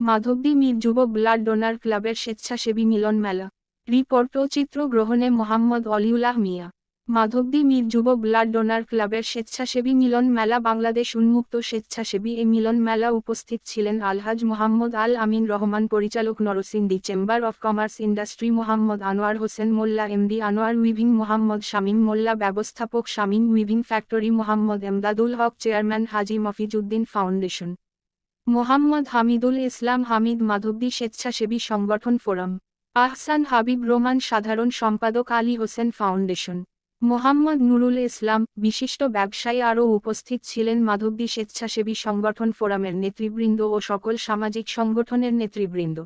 মাধবদী মীর যুব blood donor ক্লাবের স্বেচ্ছাসেবী মিলন মেলা। রিপোর্ট ও চিত্র গ্রহণে মোহাম্মদ অলিউল্লাহ মিয়া। মাধবদী মীর যুব ব্লাড ডোনার ক্লাবের স্বেচ্ছাসেবী মিলন মেলা বাংলাদেশ উন্মুক্ত স্বেচ্ছাসেবী এই মিলন মেলা উপস্থিত ছিলেন আলহাজ মোহাম্মদ আল আমিন রহমান, পরিচালক Narsingdi chamber of commerce industry Mohammad Anwar Hossain, Mollah MD Anwar weaving Mohammad Shamim, Mollah ব্যবস্থাপক Shamim weaving factory Mohammad Emdadul Haque, chairman Haji Mofizuddin foundation. Mohammad Hamidul Islam Hamid Madhabdi স্বেচ্ছাসেবী সংগঠন ফোরাম। আহসান হাবিব রোমান সাধারণ সম্পাদক Ali Hossain foundation. Mohammad Nurul Islam, বিশিষ্ট ব্যবসায়ী আরও উপস্থিত ছিলেন মাধবদী স্বেচ্ছাসেবী সংগঠন ফোরামের নেতৃবৃন্দ ও সকল সামাজিক সংগঠনের নেতৃবৃন্দ।